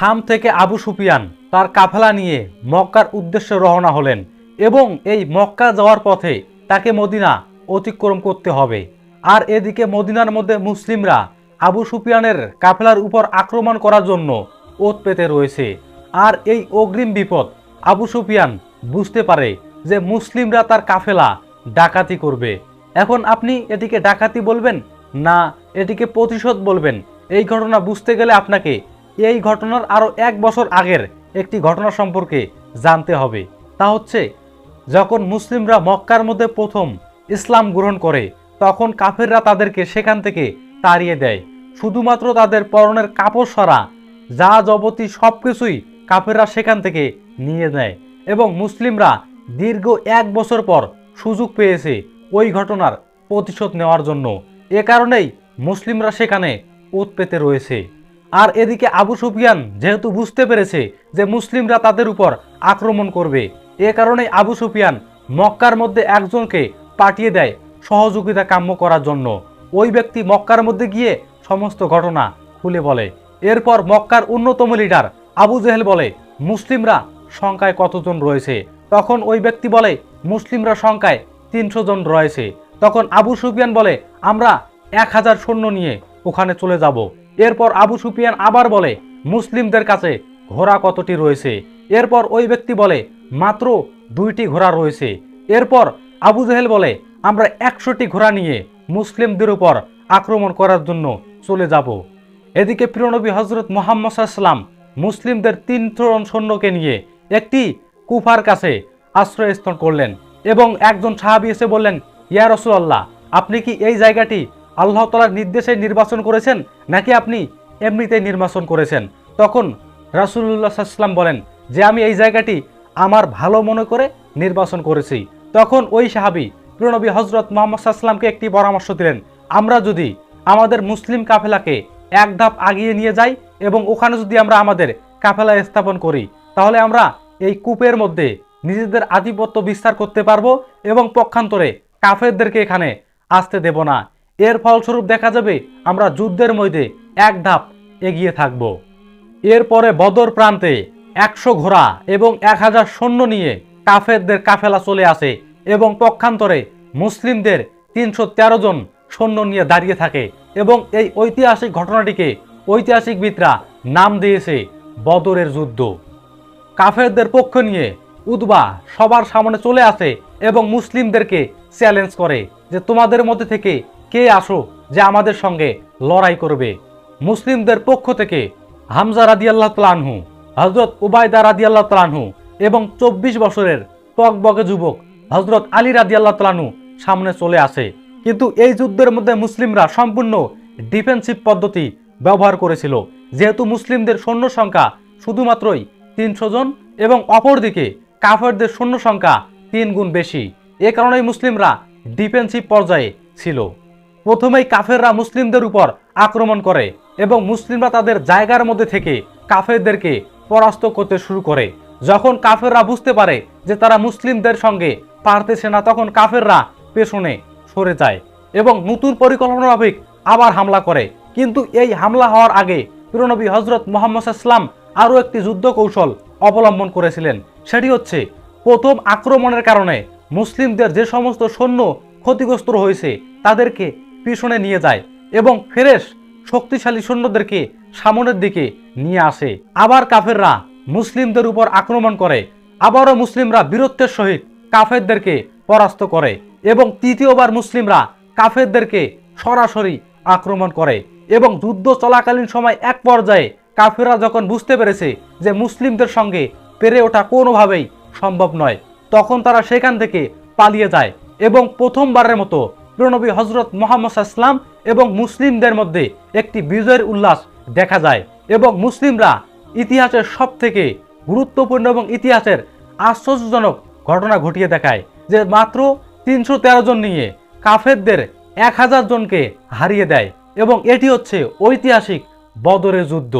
শাম থেকে আবু সুফিয়ান তার কাফেলা নিয়ে মক্কার উদ্দেশ্যে রওনা হলেন এবং এই মক্কা যাওয়ার পথে তাকে মদিনা অতিক্রম করতে হবে। আর এদিকে মদিনার মধ্যে মুসলিমরা আবু সুফিয়ানের কাফেলার উপর আক্রমণ করার জন্য ওত পেতে রয়েছে। আর এই অগ্রিম বিপদ আবু সুফিয়ান বুঝতে পারে যে মুসলিমরা তার কাফেলা ডাকাতি করবে। এখন আপনি এটিকে ডাকাতি বলবেন? না, এটিকে প্রতিশোধ বলবেন? এই ঘটনা বুঝতে গেলে আপনাকে এই ঘটনার আরও এক বছর আগের একটি ঘটনা সম্পর্কে জানতে হবে। তা হচ্ছে, যখন মুসলিমরা মক্কার মধ্যে প্রথম ইসলাম গ্রহণ করে, তখন কাফেররা তাদেরকে সেখান থেকে তাড়িয়ে দেয়। শুধুমাত্র তাদের পরনের কাপড় সরা যা জবতী সব কিছুই কাফেররা সেখান থেকে নিয়ে নেয় এবং মুসলিমরা দীর্ঘ এক বছর পর সুযোগ পেয়েছে ওই ঘটনার প্রতিশোধ নেওয়ার জন্য। এ কারণেই মুসলিমরা সেখানে উৎপেতে রয়েছে। আর এদিকে আবু সুফিয়ান যেহেতু বুঝতে পেরেছে যে মুসলিমরা তাদের উপর আক্রমণ করবে, এ কারণে আবু সুফিয়ান মক্কার মধ্যে একজনকে পাঠিয়ে দেয় সহযোগিতা কাম্য করার জন্য। ওই ব্যক্তি মক্কার মধ্যে গিয়ে সমস্ত ঘটনা খুলে বলে। এরপর মক্কার অন্যতম লিডার আবু জেহেল বলে, মুসলিমরা সংখ্যায় কতজন রয়েছে? তখন ওই ব্যক্তি বলে, মুসলিমরা সংখ্যায় তিনশো জন রয়েছে। তখন আবু সুফিয়ান বলে, আমরা এক হাজার সৈন্য নিয়ে ওখানে চলে যাব। এরপর আবু সুফিয়ান আবার বলে, মুসলিমদের কাছে ঘোড়া কতটি রয়েছে? এরপর ওই ব্যক্তি বলে, মাত্র দুইটি ঘোড়া রয়েছে। এরপর আবু জেহেল বলে, আমরা একশোটি ঘোড়া নিয়ে মুসলিমদের উপর আক্রমণ করার জন্য চলে যাব। এদিকে প্রিয়নবী হজরত মোহাম্মদ মুসলিমদের তিনজন সৈন্যকে নিয়ে একটি কুফার কাছে আশ্রয়স্থল করলেন এবং একজন সাহাবি এসে বললেন, ইয়া রসুল্লাহ আপনি কি এই জায়গাটি আল্লাহ তালার নির্দেশে নির্বাচন করেছেন নাকি আপনি এমনিতেই নির্বাচন করেছেন? তখন রাসুল্লাহ সাল্লাম বলেন যে আমি এই জায়গাটি আমার ভালো মনে করে নির্বাচন করেছি। তখন ওই সাহাবি প্রিয়নবী হজরত মোহাম্মদ সাল্লামকে একটি পরামর্শ দিলেন, আমরা যদি আমাদের মুসলিম কাফেলাকে এক ধাপ আগিয়ে নিয়ে যাই এবং ওখানে যদি আমরা আমাদের কাফেলা স্থাপন করি, তাহলে আমরা এই কূপের মধ্যে নিজেদের আধিপত্য বিস্তার করতে পারব এবং পক্ষান্তরে কাফেরদেরকে এখানে আসতে দেব না। এর ফলস্বরূপ দেখা যাবে, আমরা যুদ্ধের মধ্যে এক ধাপ এগিয়ে থাকব। এরপরে বদর প্রান্তে একশো ঘোড়া এবং এক হাজার সৈন্য নিয়ে কাফেরদের কাফেলা চলে আসে এবং পক্ষান্তরে মুসলিমদের তিনশো তেরো জন সৈন্য নিয়ে দাঁড়িয়ে থাকে এবং এই ঐতিহাসিক ঘটনাটিকে ঐতিহাসিকবিদরা নাম দিয়েছে বদরের যুদ্ধ। কাফেরদের পক্ষ নিয়ে উদ্বা সবার সামনে চলে আসে এবং মুসলিমদেরকে চ্যালেঞ্জ করে যে তোমাদের মধ্যে থেকে কে আসো যে আমাদের সঙ্গে লড়াই করবে? মুসলিমদের পক্ষ থেকে হামজা রাদিয়াল্লাহ তালানহু হজরত উবায়দা রাদিয়াল্লাহ তালানহু এবং চব্বিশ বছরের টকবগে যুবক হজরত আলী রাদিয়াল্লাহ তালানহু সামনে চলে আসে। কিন্তু এই যুদ্ধের মধ্যে মুসলিমরা সম্পূর্ণ ডিফেন্সিভ পদ্ধতি ব্যবহার করেছিল। যেহেতু মুসলিমদের সৈন্য সংখ্যা শুধুমাত্রই তিনশো জন এবং অপরদিকে কাফেরদের সৈন্য সংখ্যা তিন গুণ বেশি। এ কারণেই মুসলিমরা ডিফেন্সিভ পর্যায়ে ছিল। প্রথমেই কাফেররা মুসলিমদের উপর আক্রমণ করে এবং মুসলিমরা তাদের জায়গার মধ্যে থেকে কাফেরদেরকে পরাস্ত করতে শুরু করে। যখন কাফেররা বুঝতে পারে যে তারা মুসলিমদের সঙ্গে পারতেছে না, তখন কাফেররা পেছনে সরে যায় এবং নতুন পরিকল্পনা মাফিক আবার হামলা করে। কিন্তু এই হামলা হওয়ার আগে প্রিয়নবী হজরত মোহাম্মদ ইসলাম আরও একটি যুদ্ধ কৌশল অবলম্বন করেছিলেন। সেটি হচ্ছে প্রথম আক্রমণের কারণে মুসলিমদের যে সমস্ত সৈন্য ক্ষতিগ্রস্ত হয়েছে, তাদেরকে পিছনে নিয়ে যায় এবং ফেরেশ শক্তিশালী সৈন্যদেরকে সামনের দিকে নিয়ে আসে। আবার কাফেররা মুসলিমদের উপর আক্রমণ করে। আবারও মুসলিমরা বীরত্বের সহিত কাফেরদেরকে পরাস্ত করে এবং তৃতীয়বার মুসলিমরা কাফেরদেরকে সরাসরি আক্রমণ করে এবং যুদ্ধ চলাকালীন সময় এক পর্যায়ে কাফেররা যখন বুঝতে পেরেছে যে মুসলিমদের সঙ্গে পেরে ওঠা কোনোভাবেই সম্ভব নয়, তখন তারা সেখান থেকে পালিয়ে যায় এবং প্রথমবারের মতো প্রণবী হজরত মোহাম্মদ ইসলাম এবং মুসলিমদের মধ্যে একটি বিজয়ের উল্লাস দেখা যায় এবং মুসলিমরা ইতিহাসের সব থেকে গুরুত্বপূর্ণ এবং ইতিহাসের আশ্চর্যজনক ঘটনা ঘটিয়ে দেখায় যে মাত্র তিনশো তেরো জন নিয়ে কাফেরদের এক হাজার জনকে হারিয়ে দেয় এবং এটি হচ্ছে ঐতিহাসিক বদরের যুদ্ধ।